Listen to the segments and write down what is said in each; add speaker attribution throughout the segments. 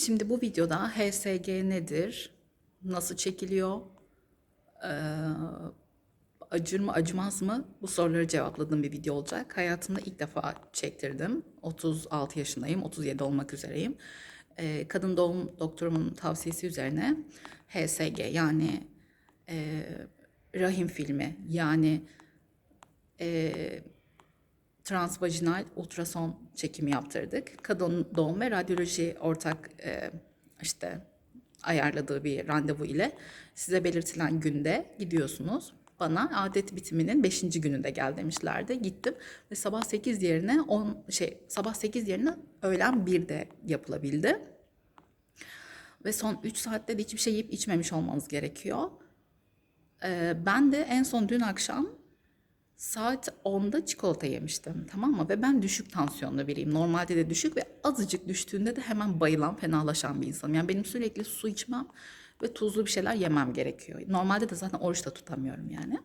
Speaker 1: Şimdi bu videoda HSG nedir? Nasıl çekiliyor? Ee, acır mı acımaz mı? Bu soruları cevapladığım bir video olacak. Hayatımda ilk defa çektirdim. 36 yaşındayım, 37 olmak üzereyim. Ee, kadın doğum doktorumun tavsiyesi üzerine HSG yani e, rahim filmi yani e, transvajinal ultrason çekimi yaptırdık. Kadın doğum ve radyoloji ortak e, işte ayarladığı bir randevu ile size belirtilen günde gidiyorsunuz. Bana adet bitiminin 5. gününde gel demişlerdi. Gittim ve sabah 8 yerine 10 şey sabah 8 yerine öğlen 1'de yapılabildi. Ve son 3 saatte de hiçbir şey yiyip içmemiş olmanız gerekiyor. Ee, ben de en son dün akşam Saat 10'da çikolata yemiştim tamam mı? Ve ben düşük tansiyonlu biriyim. Normalde de düşük ve azıcık düştüğünde de hemen bayılan, fenalaşan bir insanım. Yani benim sürekli su içmem ve tuzlu bir şeyler yemem gerekiyor. Normalde de zaten oruç da tutamıyorum yani.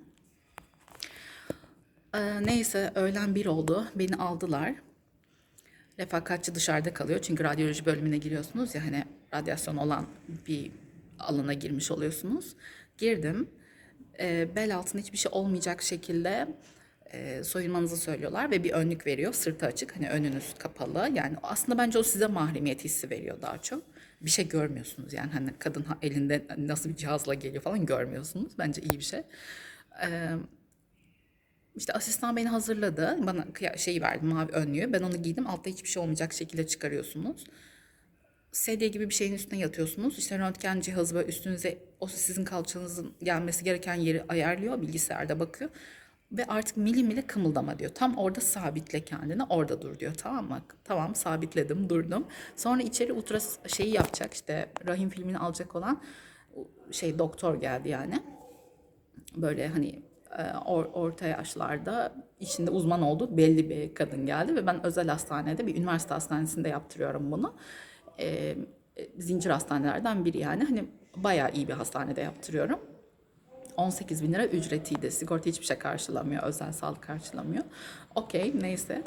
Speaker 1: Ee, neyse öğlen bir oldu. Beni aldılar. Refakatçi dışarıda kalıyor. Çünkü radyoloji bölümüne giriyorsunuz ya hani radyasyon olan bir alana girmiş oluyorsunuz. Girdim. E, bel altında hiçbir şey olmayacak şekilde e, soyunmanızı söylüyorlar ve bir önlük veriyor. Sırtı açık hani önünüz kapalı. Yani aslında bence o size mahremiyet hissi veriyor daha çok. Bir şey görmüyorsunuz yani hani kadın elinde nasıl bir cihazla geliyor falan görmüyorsunuz. Bence iyi bir şey. E, işte asistan beni hazırladı. Bana şeyi verdi mavi önlüğü. Ben onu giydim. Altta hiçbir şey olmayacak şekilde çıkarıyorsunuz. Sedye gibi bir şeyin üstüne yatıyorsunuz. İşte röntgen cihazı böyle üstünüze o sizin kalçanızın gelmesi gereken yeri ayarlıyor. Bilgisayarda bakıyor. Ve artık milim bile kımıldama diyor. Tam orada sabitle kendini orada dur diyor. Tamam mı? Tamam sabitledim durdum. Sonra içeri ultra şeyi yapacak işte rahim filmini alacak olan şey doktor geldi yani böyle hani e, or- orta yaşlarda içinde uzman olduğu belli bir kadın geldi ve ben özel hastanede bir üniversite hastanesinde yaptırıyorum bunu. E, zincir hastanelerden biri yani hani bayağı iyi bir hastanede yaptırıyorum. 18 bin lira ücretiydi. Sigorta hiçbir şey karşılamıyor. Özel sağlık karşılamıyor. Okey neyse.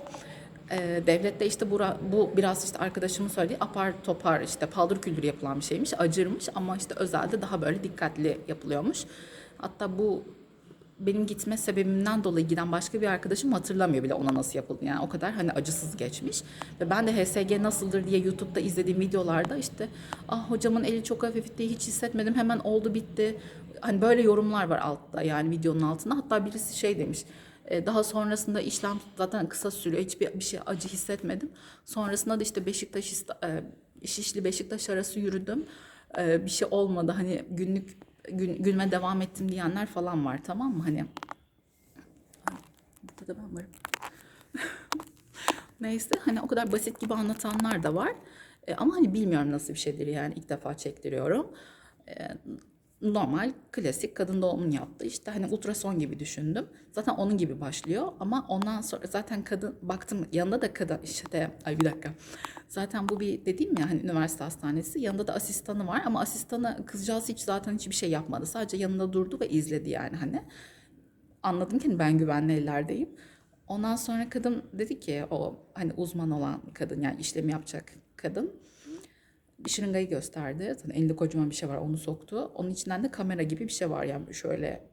Speaker 1: Ee, devlette işte bura, bu biraz işte arkadaşımın söylediği apar topar işte paldır küldür yapılan bir şeymiş. Acırmış ama işte özelde daha böyle dikkatli yapılıyormuş. Hatta bu benim gitme sebebimden dolayı giden başka bir arkadaşım hatırlamıyor bile ona nasıl yapıldı. Yani o kadar hani acısız geçmiş. Ve ben de HSG nasıldır diye YouTube'da izlediğim videolarda işte ah hocamın eli çok hafifti hiç hissetmedim hemen oldu bitti. Hani böyle yorumlar var altta yani videonun altında. Hatta birisi şey demiş e, daha sonrasında işlem zaten kısa sürüyor. Hiçbir bir şey acı hissetmedim. Sonrasında da işte Beşiktaş e, Şişli Beşiktaş arası yürüdüm. E, Bir şey olmadı. Hani günlük gün, günüme devam ettim diyenler falan var tamam mı? Hani burada da ben varım. Neyse hani o kadar basit gibi anlatanlar da var. E, ama hani bilmiyorum nasıl bir şeydir yani ilk defa çektiriyorum. E, normal klasik kadın doğumun yaptığı işte hani ultrason gibi düşündüm. Zaten onun gibi başlıyor ama ondan sonra zaten kadın baktım yanında da kadın işte ay bir dakika. Zaten bu bir dediğim ya hani üniversite hastanesi yanında da asistanı var ama asistanı kızcağız hiç zaten hiçbir şey yapmadı. Sadece yanında durdu ve izledi yani hani. Anladım ki ben güvenli ellerdeyim. Ondan sonra kadın dedi ki o hani uzman olan kadın yani işlemi yapacak kadın bir şırıngayı gösterdi. Zaten elinde kocaman bir şey var onu soktu. Onun içinden de kamera gibi bir şey var yani şöyle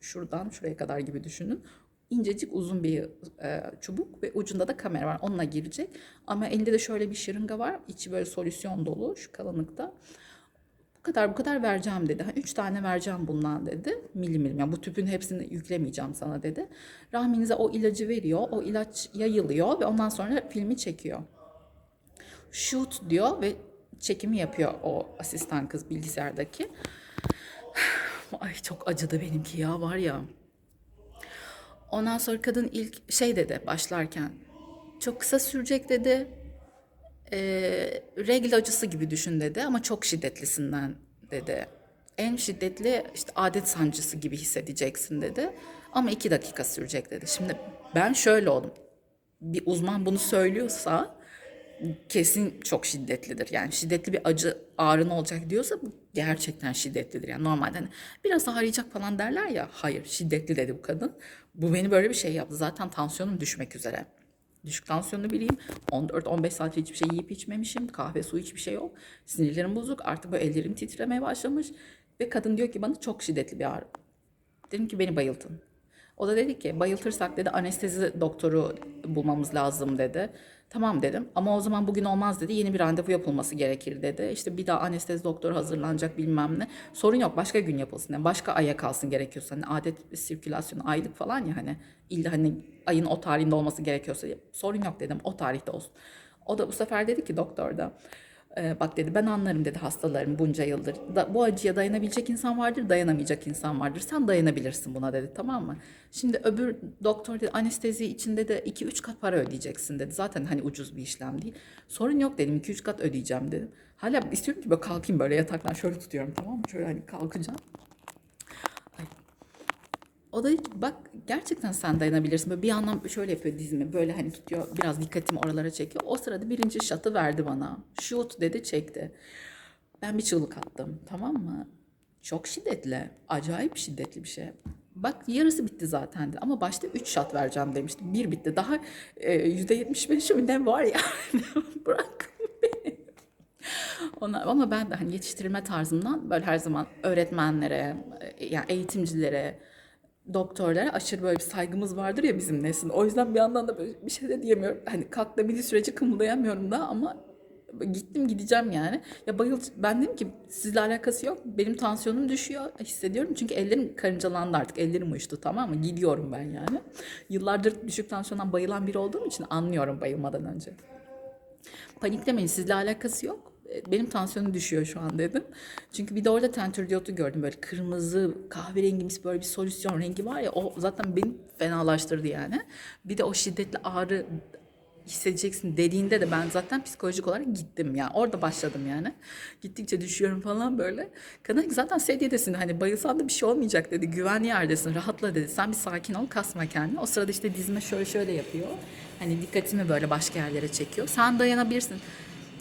Speaker 1: şuradan şuraya kadar gibi düşünün. İncecik uzun bir e, çubuk ve ucunda da kamera var. Onunla girecek. Ama elinde de şöyle bir şırınga var. İçi böyle solüsyon dolu şu kalınlıkta. Bu kadar bu kadar vereceğim dedi. Ha, üç tane vereceğim bundan dedi. Milim milim. Yani bu tüpün hepsini yüklemeyeceğim sana dedi. Rahminize o ilacı veriyor. O ilaç yayılıyor ve ondan sonra filmi çekiyor shoot diyor ve çekimi yapıyor o asistan kız bilgisayardaki. Ay çok acıdı benimki ya var ya. Ondan sonra kadın ilk şey dedi başlarken. Çok kısa sürecek dedi. Ee, regl acısı gibi düşün dedi ama çok şiddetlisinden dedi. En şiddetli işte adet sancısı gibi hissedeceksin dedi. Ama iki dakika sürecek dedi. Şimdi ben şöyle oldum. Bir uzman bunu söylüyorsa kesin çok şiddetlidir. Yani şiddetli bir acı ağrın olacak diyorsa bu gerçekten şiddetlidir. Yani normalde hani biraz ağrıyacak falan derler ya. Hayır şiddetli dedi bu kadın. Bu beni böyle bir şey yaptı. Zaten tansiyonum düşmek üzere. Düşük tansiyonlu biriyim. 14-15 saat hiçbir şey yiyip içmemişim. Kahve, su hiçbir şey yok. Sinirlerim bozuk. Artık böyle ellerim titremeye başlamış. Ve kadın diyor ki bana çok şiddetli bir ağrı. Dedim ki beni bayıltın. O da dedi ki bayıltırsak dedi anestezi doktoru bulmamız lazım dedi. Tamam dedim ama o zaman bugün olmaz dedi. Yeni bir randevu yapılması gerekir dedi. İşte bir daha anestezi doktoru hazırlanacak bilmem ne. Sorun yok başka gün yapılsın. Yani başka aya kalsın gerekiyorsa. Hani adet sirkülasyonu aylık falan ya hani illa hani ayın o tarihinde olması gerekiyorsa sorun yok dedim o tarihte olsun. O da bu sefer dedi ki doktor da "Ee, bak dedi ben anlarım dedi hastalarım bunca yıldır. Da, bu acıya dayanabilecek insan vardır, dayanamayacak insan vardır. Sen dayanabilirsin buna dedi tamam mı? Şimdi öbür doktor dedi anestezi içinde de 2-3 kat para ödeyeceksin dedi. Zaten hani ucuz bir işlem değil. Sorun yok dedim 2-3 kat ödeyeceğim dedim. Hala istiyorum ki böyle kalkayım böyle yataktan şöyle tutuyorum tamam mı? Şöyle hani kalkacağım. O da bak gerçekten sen dayanabilirsin. Böyle bir yandan şöyle yapıyor dizimi böyle hani tutuyor biraz dikkatimi oralara çekiyor. O sırada birinci şatı verdi bana. Shoot dedi çekti. Ben bir çığlık attım tamam mı? Çok şiddetli. Acayip şiddetli bir şey. Bak yarısı bitti zaten de. ama başta 3 şat vereceğim demişti. Bir bitti. Daha e, %75'i ne var ya. Bırak beni. Ona, ama ben de hani yetiştirilme tarzımdan böyle her zaman öğretmenlere, e, yani eğitimcilere, doktorlara aşırı böyle bir saygımız vardır ya bizim neslin. O yüzden bir yandan da böyle bir şey de diyemiyorum. Hani bir süreci kımıldayamıyorum da ama gittim gideceğim yani. Ya bayıl ben dedim ki sizle alakası yok. Benim tansiyonum düşüyor hissediyorum. Çünkü ellerim karıncalandı artık. Ellerim uyuştu tamam mı? Gidiyorum ben yani. Yıllardır düşük tansiyondan bayılan biri olduğum için anlıyorum bayılmadan önce. Paniklemeyin sizle alakası yok. E, Benim tansiyonum düşüyor şu an dedim. Çünkü bir de orada tentürdiyotu gördüm böyle kırmızı kahverengimsi böyle bir solüsyon rengi var ya o zaten beni fenalaştırdı yani. Bir de o şiddetli ağrı hissedeceksin dediğinde de ben zaten psikolojik olarak gittim yani orada başladım yani. Gittikçe düşüyorum falan böyle. Kadın zaten sedyedesin hani bayılsan da bir şey olmayacak dedi. Güvenli yerdesin rahatla dedi. Sen bir sakin ol kasma kendini. O sırada işte dizime şöyle şöyle yapıyor. Hani dikkatimi böyle başka yerlere çekiyor. Sen dayanabilirsin.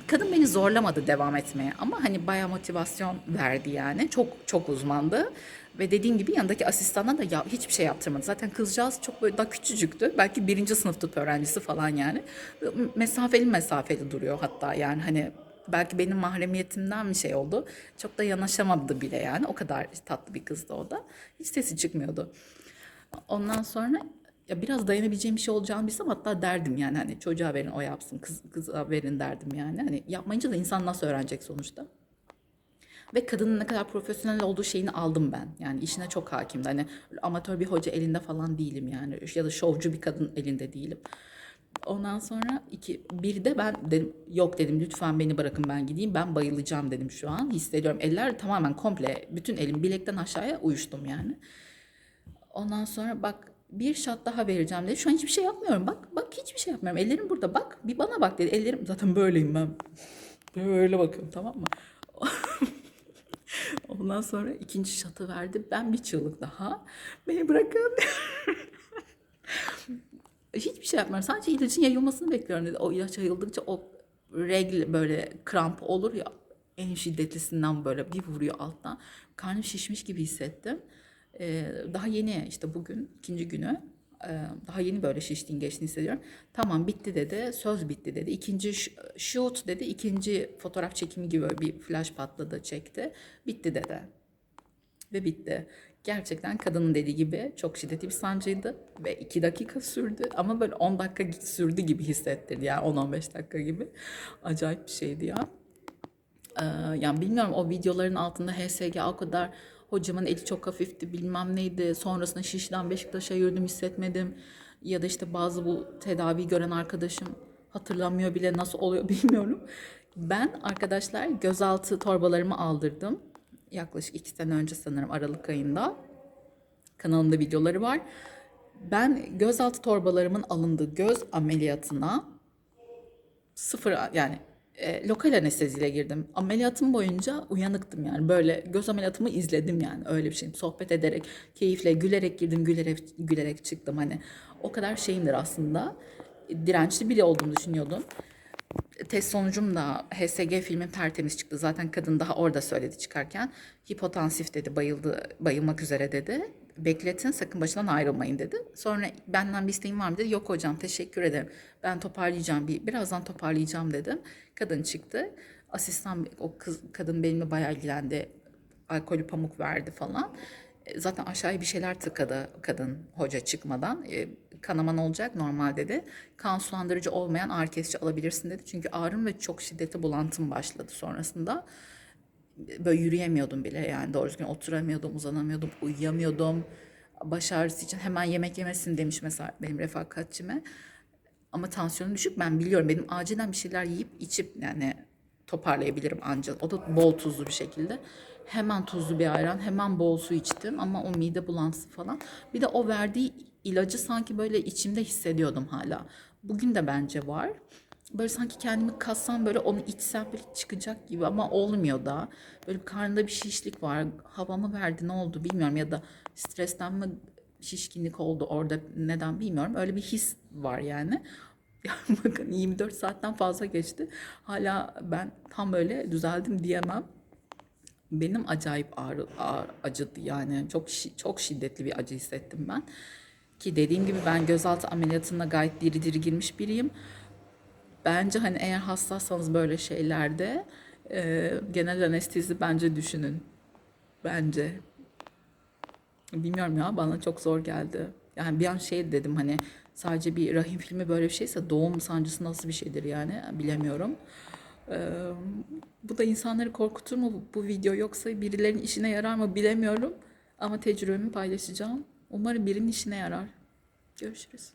Speaker 1: Kadın beni zorlamadı devam etmeye ama hani bayağı motivasyon verdi yani. Çok çok uzmandı. Ve dediğim gibi yanındaki asistana da ya, hiçbir şey yaptırmadı. Zaten kızcağız çok böyle daha küçücüktü. Belki birinci sınıf tıp öğrencisi falan yani. Mesafeli mesafeli duruyor hatta yani hani belki benim mahremiyetimden bir şey oldu. Çok da yanaşamadı bile yani. O kadar tatlı bir kızdı o da. Hiç sesi çıkmıyordu. Ondan sonra ya biraz dayanabileceğim bir şey olacağını bilsem hatta derdim yani hani çocuğa verin o yapsın kız kıza verin derdim yani. Hani yapmayınca da insan nasıl öğrenecek sonuçta. Ve kadının ne kadar profesyonel olduğu şeyini aldım ben. Yani işine çok hakimdi. Hani amatör bir hoca elinde falan değilim yani. Ya da şovcu bir kadın elinde değilim. Ondan sonra iki, bir de ben dedim yok dedim lütfen beni bırakın ben gideyim ben bayılacağım dedim şu an hissediyorum eller tamamen komple bütün elim bilekten aşağıya uyuştum yani. Ondan sonra bak bir şat daha vereceğim dedi. Şu an hiçbir şey yapmıyorum. Bak bak hiçbir şey yapmıyorum. Ellerim burada. Bak bir bana bak dedi. Ellerim zaten böyleyim ben. Böyle bakıyorum tamam mı? Ondan sonra ikinci şatı verdi. Ben bir çığlık daha. Beni bırakın. Hiçbir şey yapmıyorum. Sadece ilacın yayılmasını bekliyorum dedi. O ilaç yayıldıkça o regl böyle kramp olur ya en şiddetlisinden böyle bir vuruyor alttan. Karnım şişmiş gibi hissettim. Ee, daha yeni işte bugün ikinci günü e, daha yeni böyle şiştiğin geçtiğini hissediyorum. Tamam bitti dedi. Söz bitti dedi. İkinci shoot dedi. İkinci fotoğraf çekimi gibi bir flash patladı çekti. Bitti dedi. Ve bitti. Gerçekten kadının dediği gibi çok şiddetli bir sancıydı ve 2 dakika sürdü ama böyle 10 dakika sürdü gibi hissettirdi yani 10-15 dakika gibi. Acayip bir şeydi ya. Ee, yani bilmiyorum o videoların altında HSG o kadar hocamın eli çok hafifti bilmem neydi. Sonrasında Şişli'den Beşiktaş'a yürüdüm hissetmedim. Ya da işte bazı bu tedavi gören arkadaşım hatırlamıyor bile nasıl oluyor bilmiyorum. Ben arkadaşlar gözaltı torbalarımı aldırdım. Yaklaşık iki sene önce sanırım Aralık ayında. Kanalımda videoları var. Ben gözaltı torbalarımın alındığı göz ameliyatına sıfır yani e, lokal anesteziyle girdim. Ameliyatım boyunca uyanıktım yani. Böyle göz ameliyatımı izledim yani öyle bir şey. Sohbet ederek, keyifle, gülerek girdim, gülerek gülerek çıktım hani. O kadar şeyimdir aslında. Dirençli biri olduğumu düşünüyordum. Test sonucum da HSG filmim tertemiz çıktı. Zaten kadın daha orada söyledi çıkarken. Hipotansif dedi, bayıldı, bayılmak üzere dedi. bekletin sakın başından ayrılmayın dedi. Sonra benden bir isteğin var mı dedi. Yok hocam teşekkür ederim. Ben toparlayacağım bir birazdan toparlayacağım dedim. Kadın çıktı. Asistan o kız kadın benimle bayağı ilgilendi. Alkolü pamuk verdi falan. Zaten aşağıya bir şeyler tıkadı kadın hoca çıkmadan. E, kanaman olacak normal dedi. Kan sulandırıcı olmayan ağrı kesici alabilirsin dedi. Çünkü ağrım ve çok şiddetli bulantım başladı sonrasında böyle yürüyemiyordum bile yani doğru düzgün oturamıyordum, uzanamıyordum, uyuyamıyordum. Baş ağrısı için hemen yemek yemesin demiş mesela benim refakatçime. Ama tansiyonum düşük ben biliyorum benim acilen bir şeyler yiyip içip yani toparlayabilirim ancak. O da bol tuzlu bir şekilde. Hemen tuzlu bir ayran, hemen bol su içtim ama o mide bulantısı falan. Bir de o verdiği ilacı sanki böyle içimde hissediyordum hala. Bugün de bence var böyle sanki kendimi kassam böyle onu içsem böyle çıkacak gibi ama olmuyor da. Böyle karnında bir şişlik var. Havamı verdi ne oldu bilmiyorum ya da stresten mi şişkinlik oldu orada neden bilmiyorum. Öyle bir his var yani. Bakın 24 saatten fazla geçti. Hala ben tam böyle düzeldim diyemem. Benim acayip ağrı, ağır, acıdı yani çok çok şiddetli bir acı hissettim ben. Ki dediğim gibi ben gözaltı ameliyatına gayet diri diri girmiş biriyim. Bence hani eğer hassassanız böyle şeylerde e, genel anestezi bence düşünün. Bence. Bilmiyorum ya bana çok zor geldi. Yani bir an şey dedim hani sadece bir rahim filmi böyle bir şeyse doğum sancısı nasıl bir şeydir yani bilemiyorum. Bu da insanları korkutur mu bu video yoksa birilerinin işine yarar mı bilemiyorum. Ama tecrübemi paylaşacağım. Umarım birinin işine yarar. Görüşürüz.